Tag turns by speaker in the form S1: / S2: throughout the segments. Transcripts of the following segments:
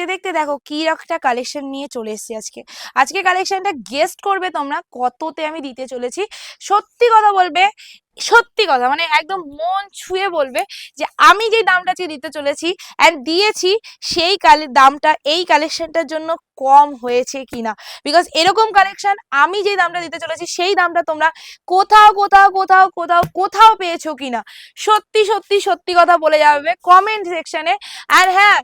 S1: দেখতে দেখতে দেখো কি একটা কালেকশন নিয়ে চলে এসেছি আজকে। আজকে কালেকশনটা গেস্ট করবে তোমরা, কততে আমি দিতে চলেছি। সত্যি কথা বলবে, সত্যি কথা মানে একদম মন ছুঁয়ে বলবে যে আমি যে দামটা আজকে দিতে চলেছি অ্যান্ড দিয়েছি, সেই কালে দামটা, এই কালেকশনটার জন্য কম হয়েছে কিনা। বিকজ এরকম কালেকশন আমি যে দামটা দিতে চলেছি, সেই দামটা তোমরা কোথাও কোথাও কোথাও কোথাও কোথাও পেয়েছ কিনা। সত্যি সত্যি সত্যি কথা বলে যাবে কমেন্ট সেকশনে আর হ্যাঁ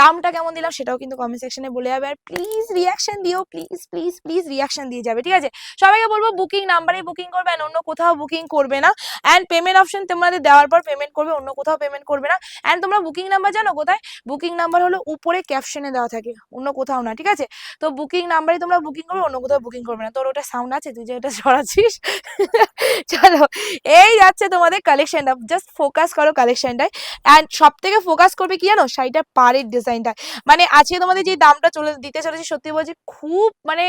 S1: দামটা কেমন দিলাম সেটাও কিন্তু কমেন্ট সেকশনে বলে যাবে। আর প্লিজ রিয়াকশন দিও প্লিজ প্লিজ প্লিজ রিয়াকশন দিয়ে যাবে, ঠিক আছে? সবাইকে বলব বুকিং নাম্বারে বুকিং করবে and অন্য কোথাও বুকিং করবে না। অ্যান্ড পেমেন্ট অপশন তোমাদের দেওয়ার পর পেমেন্ট করবে, অন্য কোথাও পেমেন্ট করবে না। অ্যান্ড তোমরা বুকিং নাম্বার জানো কোথায়? বুকিং নাম্বার হলো উপরে ক্যাপশনে দেওয়া থাকে, অন্য কোথাও না, ঠিক আছে? তো বুকিং নাম্বারে তোমরা বুকিং করবে, অন্য কোথাও বুকিং করবে না। তোর ওটা সাউন্ড আছে, তুই যে ওটা ছড়াচ্ছিস চলো। এই যাচ্ছে তোমাদের কালেকশনটা জাস্ট ফোকাস করো কালেকশনটায় অ্যান্ড সব থেকে ফোকাস করবে কি জানো? শাড়িটার পাড়ের ডিজাইনটা মানে আজকে তোমাদের যে দামটা চলে, দিতে চলেছি, সত্যি বলছি, খুব মানে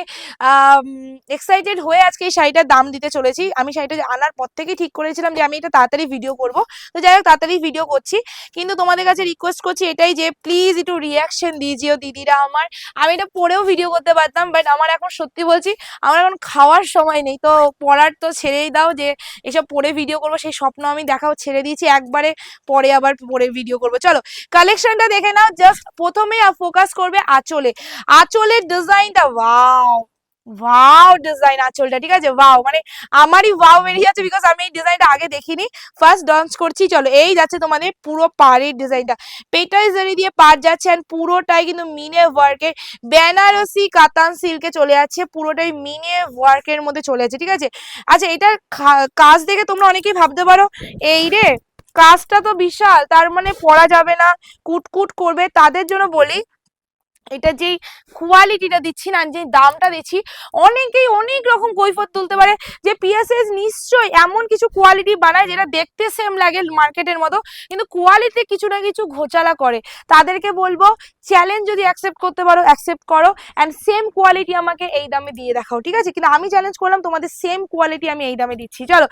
S1: এক্সাইটেড হয়ে আজকে এই শাড়িটার দাম দিতে চলেছি। আমি শাড়িটা আনার পর থেকেই ঠিক করেছিলাম যে আমি এটা তাড়াতাড়ি ভিডিও করব। তো যাই হোক, তাড়াতাড়ি ভিডিও করছি। কিন্তু তোমাদের কাছে রিকোয়েস্ট করছি এটাই যে প্লিজ একটু রিয়াকশন দিজিও দিদিরা আমার। আমি এটা পরেও ভিডিও করতে পারতাম বাট আমার এখন সত্যি বলছি, আমার এখন খাওয়ার সময় নেই। তো পড়ার তো ছেড়েই দাও যে, এসব পরে ভিডিও করব, সেই স্বপ্ন আমি দেখাও ছেড়ে দিয়েছি। একবারে পরে আবার পরে ভিডিও করব। চলো কালেকশনটা দেখে নাও জাস্ট প্রথমে ফোকাস করবে আঁচলে। আঁচলের ডিজাইনটা ওয়াও ওয়াও ডিজাইন আঁচলটা, ঠিক আছে? ওয়াও মানে আমারই ওয়াও বেরিয়ে যাচ্ছে বিকজ আমি এই ডিজাইনটা আগে দেখিনি। ফার্স্ট ডান্স করছি, চলো, এই যাচ্ছে তোমাদের পুরো পাড়ের ডিজাইনটা পেটাই জারি দিয়ে পাড় যাচ্ছে and পুরোটাই কিন্তু মিনে ওয়ার্কের বেনারসি কাতান সিল্কে চলে যাচ্ছে, পুরোটাই মিনে ওয়ার্কের মধ্যে চলে যাচ্ছে, ঠিক আছে? আচ্ছা এটার কাজ দেখে তোমরা অনেকেই ভাবতে পারো, এই রে কাজটা তো বিশাল তার মানে পড়া যাবে না কুটকুট করবে তাদের জন্য বলি এটা যেই কোয়ালিটিটা দিচ্ছি না যে দামটা দিচ্ছি, অনেকেই অনেক রকম কৈফত তুলতে পারে যে পিএসএস নিশ্চয়ই এমন কিছু কোয়ালিটি বানায় যেটা দেখতে সেম লাগে মার্কেটের মতো, কিন্তু কোয়ালিটি কিছু না কিছু ঘোচালা করে। তাদেরকে বলব চ্যালেঞ্জ যদি অ্যাকসেপ্ট করতে পারো অ্যাকসেপ্ট করো অ্যান্ড সেম কোয়ালিটি আমাকে এই দামে দিয়ে দেখাও, ঠিক আছে? কিন্তু আমি চ্যালেঞ্জ করলাম, তোমাদের সেম কোয়ালিটি আমি এই দামে দিচ্ছি। চলো,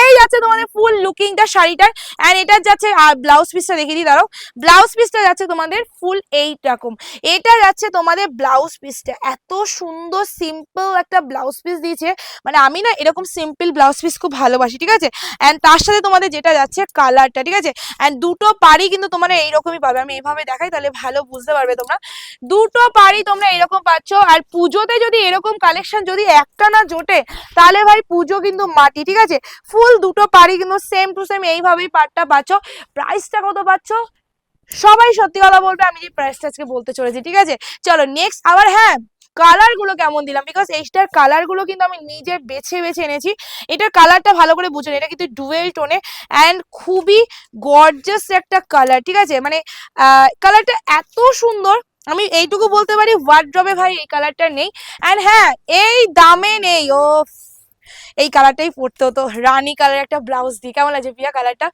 S1: এই যাচ্ছে তোমাদের ফুল লুকিংটা শাড়িটার অ্যান্ড এটার যাচ্ছে ব্লাউজ পিসটা দেখিয়ে দিই, দাঁড়াও। ব্লাউজ পিসটা যাচ্ছে তোমাদের ফুল এইট রকম এটা যাচ্ছে তোমাদের ব্লাউজ পিসটা এত সুন্দর সিম্পল একটা ব্লাউজ পিস দিয়েছে। মানে আমি না এরকম সিম্পল ব্লাউজ পিস খুব ভালোবাসি, ঠিক আছে? অ্যান্ড তার সাথে তোমাদের যেটা যাচ্ছে কালারটা ঠিক আছে? অ্যান্ড দুটো পাড়ি কিন্তু তোমরা এইরকমই পাবে। আমি এইভাবে দেখাই তাহলে ভালো বুঝতে পারবে তোমরা। দুটো পাড়ি তোমরা এরকম পাচ্ছ। আর পুজোতে যদি এরকম কালেকশন যদি একটা না জোটে, তাহলে ভাই পুজো কিন্তু মাটি, ঠিক আছে? ফুল দুটো পাড়ি কিন্তু সেম টু সেম এইভাবেই পাটটা পাচ্ছ। প্রাইসটা কত পাচ্ছ? সবাই সত্যি কথা বলবে, আমি যে প্রাইসটা আজকে বলতে চলেছি, ঠিক আছে? চলো নেক্সট আবার হ্যাঁ কালারগুলো কেমন দিলাম? বিকজ এইটার কালারগুলো কিন্তু আমি নিজে বেছে বেছে এনেছি। এটার কালারটা ভালো করে বুঝুন এটা কিন্তু ডুয়েল টোনে অ্যান্ড খুবই গর্জাস একটা কালার ঠিক আছে? মানে কালারটা এত সুন্দর, আমি এইটুকু বলতে পারি ওয়ার্ড্রবে ভাই এই কালারটা নেই। অ্যান্ড হ্যাঁ এই দামে নেই ও এই কালারটাই পড়তে হতো রানী কালার একটা ব্লাউজ দিই কেমন লাগছে প্রিয়া কালারটা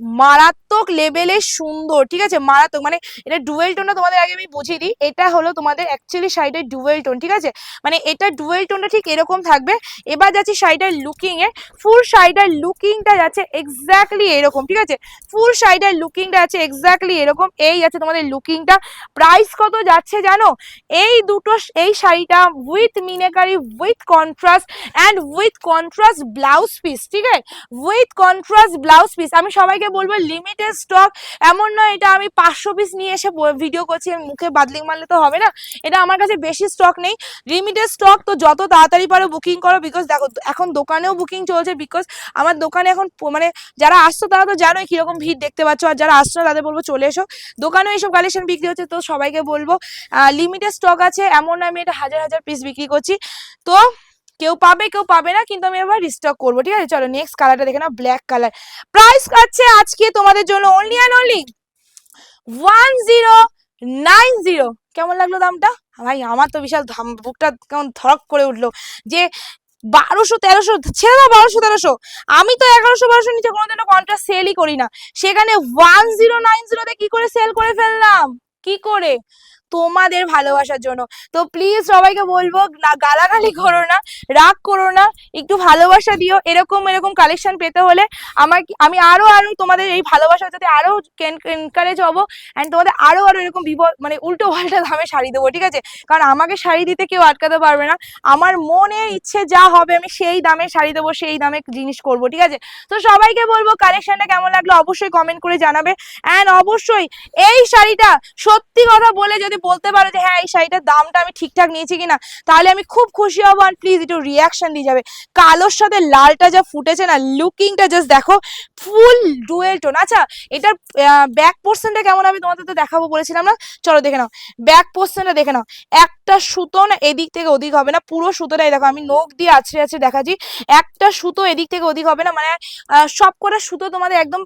S1: মারাত্মক লেভেলের সুন্দর, ঠিক আছে? মারাত্মক মানে এটা ডুয়েল টোনটা তোমাদের আগে আমি বুঝিয়ে দিই। এটা হলো তোমাদের অ্যাকচুয়ালি শাড়িটার ডুয়েল টোন ঠিক আছে? মানে এটা ডুয়েল টোনটা ঠিক এরকম থাকবে। এবার যাচ্ছি শাড়িটার লুকিং এ। ফুল শাড়িটার লুকিংটা যাচ্ছে এক্স্যাক্টলি এরকম, ঠিক আছে? ফুল শাড়িটার লুকিংটা আছে এক্স্যাক্টলি এরকম। এই আছে তোমাদের লুকিংটা প্রাইস কত যাচ্ছে জানো? এই দুটো, এই শাড়িটা with meenakari with contrast and with contrast blouse piece ঠিক আছে? উইথ কন্ট্রাস্ট ব্লাউজ পিস আমি সবাইকে বলব লিমিটেড স্টক এমন নয়, এটা আমি পাঁচশো পিস নিয়ে এসে ভিডিও করছি মুখে বাদলিং মারলে তো হবে না। এটা আমার কাছে বেশি স্টক নেই। লিমিটেড স্টক তো যত তাড়াতাড়ি পারো বুকিং করো বিকজ দেখো, এখন দোকানেও বুকিং চলছে বিকজ আমার দোকানে এখন মানে যারা আসছো তারা তো জানোই কীরকম ভিড় দেখতে পাচ্ছ, আর যারা আসছো তাদের বলব চলে এসো। দোকানেও এইসব কালেকশন বিক্রি হচ্ছে, তো সবাইকে বলব লিমিটেড স্টক আছে, এমন না আমি এটা হাজার হাজার পিস বিক্রি করছি। তো কেউ পাবে কেউ পাবে না, কিন্তু আমি এবার রিস্টক করব, ঠিক আছে? চলো নেক্সট কালারটা দেখে না ব্ল্যাক কালার প্রাইস কাটছে আজকে তোমাদের জন্য only and only one zero nine zero কেমন লাগল দামটা? ভাই, আমার তো বিশাল বুকটা কেমন ধরক করে উঠল। যে বারোশো তেরোশো, ছেড়ে দাও বারোশো তেরোশো। আমি তো এগারোশো বারোশো নিচে কোনোদিনও কন্ট্রাক্ট সেলই করি না। সেখানে ওয়ান জিরো নাইন জিরোতে কি করে সেল করে ফেললাম? কি করে? তোমাদের ভালোবাসার জন্য। তো প্লিজ সবাইকে বলব, না গালাগালি করো না, রাগ করো না, একটু ভালোবাসা দিও। এরকম এরকম কালেকশন পেতে হলে আমার আমি আরও আরও তোমাদের এই ভালোবাসা যাতে আরও এনকারেজ হব। অ্যান্ড তোমাদের আরও আরও এরকম বিপদ মানে উল্টো পাল্টা দামে শাড়ি দেবো, ঠিক আছে? কারণ আমাকে শাড়ি দিতে কেউ আটকাতে পারবে না। আমার মনের ইচ্ছে যা হবে আমি সেই দামে শাড়ি দেবো, সেই দামে জিনিস করব, ঠিক আছে? তো সবাইকে বলব কালেকশনটা কেমন লাগল অবশ্যই কমেন্ট করে জানাবে। অ্যান্ড অবশ্যই এই শাড়িটা সত্যি কথা বলে যদি বলতে পারো যে হ্যাঁ এই শাড়িটার দামটা আমি ঠিকঠাক নিয়েছি কিনা? তাহলে আমি খুব খুশি হব আর প্লিজ একটু রিয়াকশন দিয়ে যাবে। কালোর সাথে লালটা যা ফুটেছে না লুকিংটা জাস্ট দেখো ফুল ডুয়েল টোন আচ্ছা এটার ব্যাক পোর্শনটা কেমন আমি তোমাদের তো দেখাবো বলেছিলাম না? চলো দেখে নাও। ব্যাক পোর্শনটা দেখে নাও। একটা সুতো না এদিক থেকে ওদিক হবে না, পুরো সুতোটাই দেখো, আমি নখ দিয়ে আছড়ে আছড়ে দেখাচ্ছি, একটা সুতো এদিক থেকে ওদিক হবে না মানে সব কটা সুতো তোমাদের একদম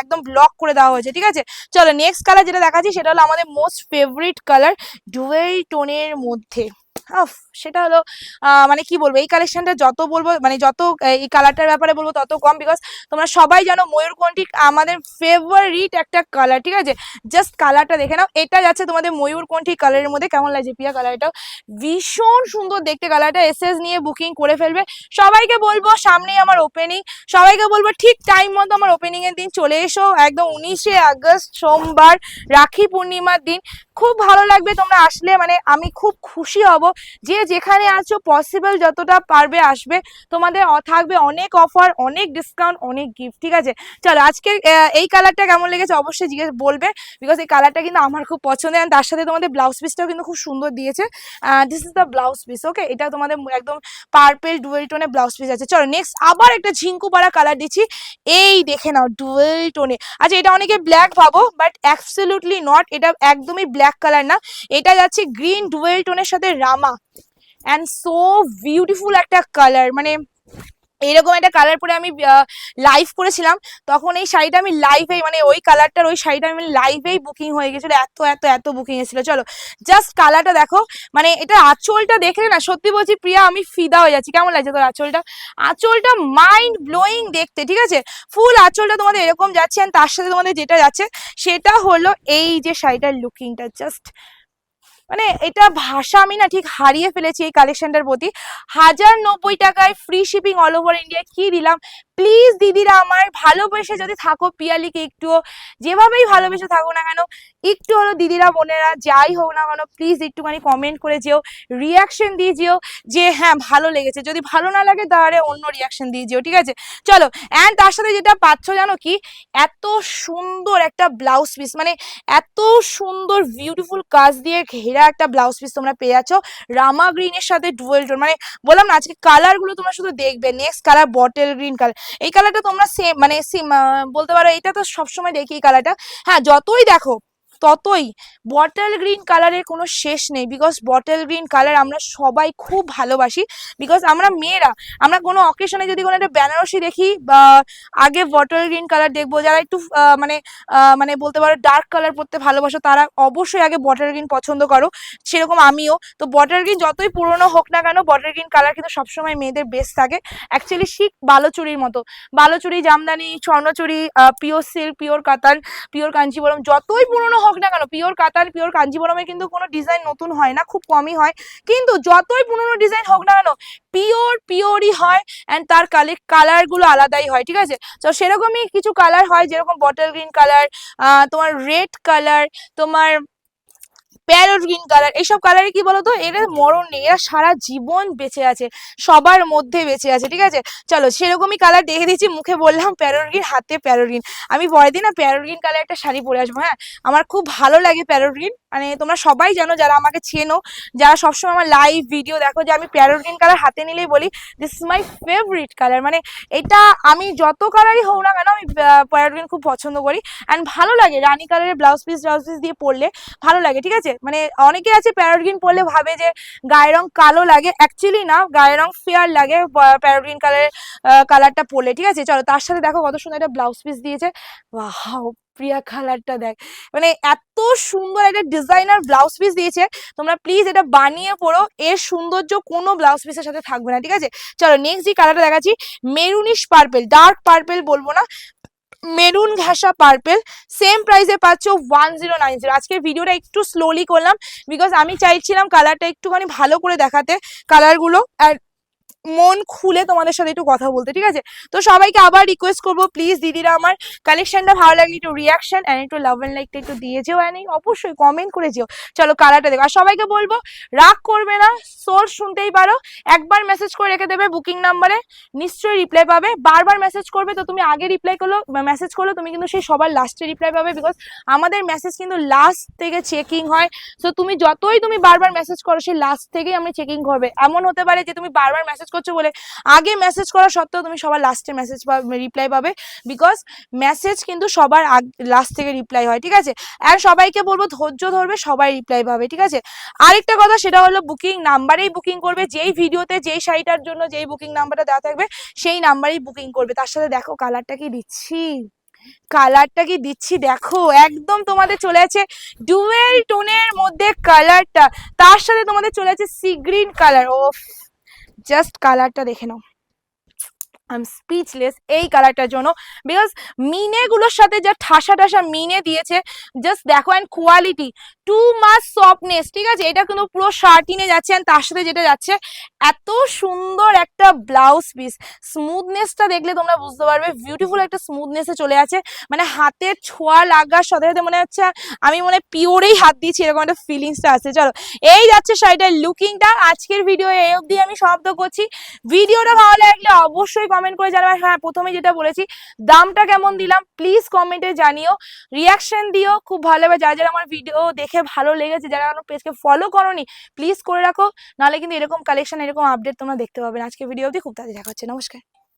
S1: একদম ব্লক করে দেওয়া হয়েছে, ঠিক আছে? চলো নেক্সট কালার যেটা দেখাচ্ছি, সেটা হলো আমাদের মোস্ট ফেভারিট কালার ডুয়েল টোনের মধ্যে। সেটা হলো মানে কি বলব, এই কালেকশনটা যত বলব মানে যত এই কালারটার ব্যাপারে বলব তত কম বিকজ তোমরা সবাই জানো ময়ূরকণ্ঠী আমাদের ফেভারিট একটা কালার ঠিক আছে? জাস্ট কালারটা দেখে নাও, এটা যাচ্ছে তোমাদের ময়ূরকণ্ঠী কালারের মধ্যে, কেমন লাগছে পিয়া কালারটাও ভীষণ সুন্দর দেখতে কালারটা এসএস নিয়ে বুকিং করে ফেলবে। সবাইকে বলব সামনেই আমার ওপেনিং সবাইকে বলব ঠিক টাইম মতো আমার ওপেনিং এর দিন চলে এসো। একদম উনিশে আগস্ট সোমবার রাখি পূর্ণিমার দিন। খুব ভালো লাগবে তোমরা আসলে মানে আমি খুব খুশি হব যে যেখানে আছো পসিবল যতটা পারবে আসবে। তোমাদের থাকবে অনেক অফার অনেক ডিসকাউন্ট অনেক গিফট ঠিক আছে? চলো আজকে এই কালারটা কেমন লেগেছে অবশ্যই জিজ্ঞেস, বলবে। বিকজ এই কালারটা কিন্তু আমার খুব পছন্দের and তার সাথে তোমাদের ব্লাউজ পিসটাও কিন্তু খুব সুন্দর দিয়েছে। This is the blouse piece okay এটা তোমাদের একদম পার্পেল ডুয়েল টোনে ব্লাউজ পিস আছে। চলো নেক্সট আবার একটা ঝিঙ্কু পাড়া কালার দিচ্ছি। এই দেখে নাও ডুয়েল টোনে আচ্ছা এটা অনেকে ব্ল্যাক ভাবো বাট অ্যাবসলিউটলি নট এটা একদমই ব্ল্যাক কালার না, এটা যাচ্ছে গ্রিন ডুয়েল টোনের সাথে রামা। অ্যান্ড সো বিউটিফুল একটা কালার মানে এরকম একটা কালার পরে আমি লাইভ করেছিলাম। তখন এই শাড়িটা আমি লাইভেই মানে ওই কালারটার ওই শাড়িটা আমি লাইভেই বুকিং হয়ে গেছিল। এত এত এত বুকিং এসেছিল। চলো জাস্ট কালারটা দেখো। মানে এটা আঁচলটা দেখলে না, সত্যি বলছি প্রিয়া, আমি ফিদা হয়ে যাচ্ছি। কেমন লাগছে তোর আঁচলটা? আঁচলটা মাইন্ড ব্লোয়িং দেখতে, ঠিক আছে? ফুল আঁচলটা তোমাদের এরকম যাচ্ছে তার সাথে তোমাদের যেটা যাচ্ছে, সেটা হলো এই যে শাড়িটার লুকিংটা জাস্ট মানে এটা ভাষা আমি না ঠিক হারিয়ে ফেলেছি এই কালেকশনটার প্রতি। হাজার নব্বই টাকায় free shipping all over India কি দিলাম? প্লিজ দিদিরা আমার ভালোবেসে যদি থাকো পিয়ালিকে একটুও, যেভাবেই ভালোবেসে থাকো না কেন, একটু হলো দিদিরা বোনেরা যাই হোক না কেন প্লিজ একটুখানি কমেন্ট করে যেও রিয়াকশন দিয়ে যেও যে হ্যাঁ ভালো লেগেছে। যদি ভালো না লাগে তাহলে অন্য রিয়াকশন দিয়ে যেও, ঠিক আছে? চলো অ্যান্ড তার সাথে যেটা পাচ্ছ জানো কি? এত সুন্দর একটা ব্লাউজ পিস মানে এত সুন্দর বিউটিফুল কাজ দিয়ে ঘেরা একটা ব্লাউজ পিস তোমরা পেয়ে যাচ্ছ। রামা গ্রিনের সাথে ডুয়েল টোন মানে বললাম না, আজকে কালারগুলো তোমরা শুধু দেখবে। Next colour bottle green colour এই কালারটা তোমরা সেম মানে বলতে পারো এটা তো সবসময় দেখি এই কালারটা হ্যাঁ যতই দেখো ততই বটল গ্রিন কালারের কোনো শেষ নেই বিকজ বটল গ্রিন কালার আমরা সবাই খুব ভালোবাসি বিকজ আমরা মেয়েরা, আমরা কোনো অকেশনে যদি কোনো একটা বেনারসি দেখি বা আগে বটল গ্রিন কালার দেখব, যারা একটু মানে মানে বলতে পারো ডার্ক কালার পরতে ভালোবাসো, তারা অবশ্যই আগে বটার গ্রিন পছন্দ করো। সেরকম আমিও। তো বটার গ্রিন যতই পুরনো হোক না কেন বটল গ্রিন কালার কিন্তু সবসময় মেয়েদের বেস্ট থাকে। অ্যাকচুয়ালি শিখ বালোচুরির মতো। Baluchari, Jamdani, Swarnachari pure silk pure katan pure Kanjeevaram যতই পুরনো হোক না কেন পিওর কাতান পিওর কাঞ্জিবরমে কিন্তু কোনো ডিজাইন নতুন হয় না, খুব কমই হয়। কিন্তু যতই পুরনো ডিজাইন হোক না কেন পিওর পিওরই হয় অ্যান্ড তার কালে কালারগুলো আলাদাই হয়, ঠিক আছে? তো সেরকমই কিছু কালার হয়, যেরকম বটল গ্রিন কালার তোমার রেড কালার তোমার প্যারট গ্রিন কালার এইসব কালারে কি বলতো? এরা মরণ নেই। এরা সারা জীবন বেঁচে আছে। সবার মধ্যে বেঁচে আছে, ঠিক আছে? চলো, সেরকমই কালার দেখে দিচ্ছি মুখে বললাম প্যারট গ্রিন হাতে প্যারট গ্রিন আমি পরের দিন না প্যারট গ্রিন কালার একটা শাড়ি পরে আসব হ্যাঁ? আমার খুব ভালো লাগে প্যারট গ্রিন মানে তোমরা সবাই জানো, যারা আমাকে চেনো, যারা সবসময় আমার লাইভ ভিডিও দেখো, যে আমি প্যারট গ্রিন কালার হাতে নিলেই বলি this is my favourite colour মানে এটা আমি যত কালারই হোক না কেন, আমি প্যারট গ্রিন খুব পছন্দ করি। অ্যান্ড ভালো লাগে, রানি কালারের ব্লাউজ পিস ব্লাউজ পিস দিয়ে পরলে ভালো লাগে, ঠিক আছে? মানে অনেকে আছে প্যারট পরলে ভাবে যে গায়ের রং কালো লাগে অ্যাকচুয়ালি না, গায়ের রং ফেয়ার লাগে প্যারট কালারের কালারটা পরলে, ঠিক আছে? চলো, তার সাথে দেখো কত সুন্দর একটা ব্লাউজ পিস দিয়েছে। ওয়াও প্রিয়া কালারটা দেখ। মানে এত সুন্দর একটা ডিজাইনার ব্লাউজ পিস দিয়েছে। তোমরা প্লিজ এটা বানিয়ে পড়ো। এর সৌন্দর্য কোনো ব্লাউজ পিসের সাথে থাকবে না, ঠিক আছে? চলো নেক্সট যে কালারটা দেখাচ্ছি মেরুনিশ পার্পেল ডার্ক পার্পেল বলব না মেরুন ঘাসা পার্পেল সেম প্রাইসে পাচ্ছ ওয়ান জিরো নাইন জিরো আজকের ভিডিওটা একটু স্লোলি করলাম বিকজ আমি চাইছিলাম কালারটা একটুখানি ভালো করে দেখাতে কালারগুলো আর মন খুলে তোমাদের সাথে একটু কথা বলতে, ঠিক আছে? তো সবাইকে আবার রিকোয়েস্ট করব প্লিজ দিদিরা আমার কালেকশনটা ভালো লাগলে একটু রিয়াকশন অ্যান্ড একটু লাভ অ্যান্ড লাইকটা একটু দিয়ে যেও অ্যান্ড অবশ্যই কমেন্ট করে যেও। চলো কালারটা দেখো। আর সবাইকে বলব, রাগ করবে না সোর্স শুনতেই পারো। একবার মেসেজ করে রেখে দেবে বুকিং নাম্বারে নিশ্চয়ই রিপ্লাই পাবে। বারবার মেসেজ করবে তো তুমি আগে রিপ্লাই করল মেসেজ করল, তুমি কিন্তু সেই সবার লাস্টে রিপ্লাই পাবে বিকজ আমাদের মেসেজ কিন্তু লাস্ট থেকে চেকিং হয়। সো তুমি যতই তুমি বারবার মেসেজ করো, সেই লাস্ট থেকেই আমি চেকিং করবে। এমন হতে পারে যে তুমি বারবার মেসেজ করছ বলে আগে মেসেজ করা সত্ত্বেও তুমি সবার লাস্টে মেসেজ পাবে রিপ্লাই পাবে বিকজ মেসেজ কিন্তু সবার আগ লাস্ট থেকে রিপ্লাই হয়, ঠিক আছে? আর সবাইকে বলব ধৈর্য ধরবে, সবাই রিপ্লাই পাবে, ঠিক আছে? আরেকটা কথা সেটা হলো বুকিং নাম্বারেই বুকিং করবে, যেই ভিডিওতে, যেই শাড়িটার জন্য যেই বুকিং নাম্বারটা দেওয়া থাকবে, সেই নাম্বারেই বুকিং করবে। তার সাথে দেখো কালারটা কি দিচ্ছি? কালারটা কি দিচ্ছি? দেখো, একদম তোমাদের চলে আছে ডুয়েল টোনের মধ্যে কালারটা তার সাথে তোমাদের চলে আছে সি গ্রিন কালার ও জাস্ট কালারটা দেখে নাও। স্পিচলেস এই কালারটার জন্য। বিকজ মিনেগুলোর সাথে যা ঠাসা ঠাসা মিনে দিয়েছে জাস্ট দেখো and quality too much softness ঠিক আছে? এটা কিন্তু পুরো শার্টিনে যাচ্ছে তার সাথে যেটা যাচ্ছে, এত সুন্দর একটা ব্লাউজ পিস স্মুথনেসটা দেখলে তোমরা বুঝতে পারবে বিউটিফুল একটা স্মুথনেসে চলে আছে। মানে হাতের ছোঁয়া লাগার সাথে সাথে মনে হচ্ছে, আমি মনে হয় পিওরেই হাত দিয়েছি, এরকম একটা ফিলিংসটা আছে। চলো, এই যাচ্ছে শাড়িটার লুকিংটা আজকের ভিডিও এই অবধি আমি সমাপ্ত করছি। ভিডিওটা ভালো লাগলে অবশ্যই কমেন্ট করে জানাবে। হ্যাঁ প্রথমে যেটা বলেছি, দামটা কেমন দিলাম প্লিজ কমেন্টে জানিও। রিয়াকশন দিও, খুব ভালো হবে যারা যারা আমার ভিডিও দেখে ভালো লেগেছে। যারা আমার পেজকে ফলো করোনি প্লিজ করে রাখো। নাহলে কিন্তু এরকম কালেকশন এরকম আপডেট তোমরা দেখতে পাবে আজকে ভিডিও অবধি খুব তাড়াতাড়ি দেখা হচ্ছে। নমস্কার।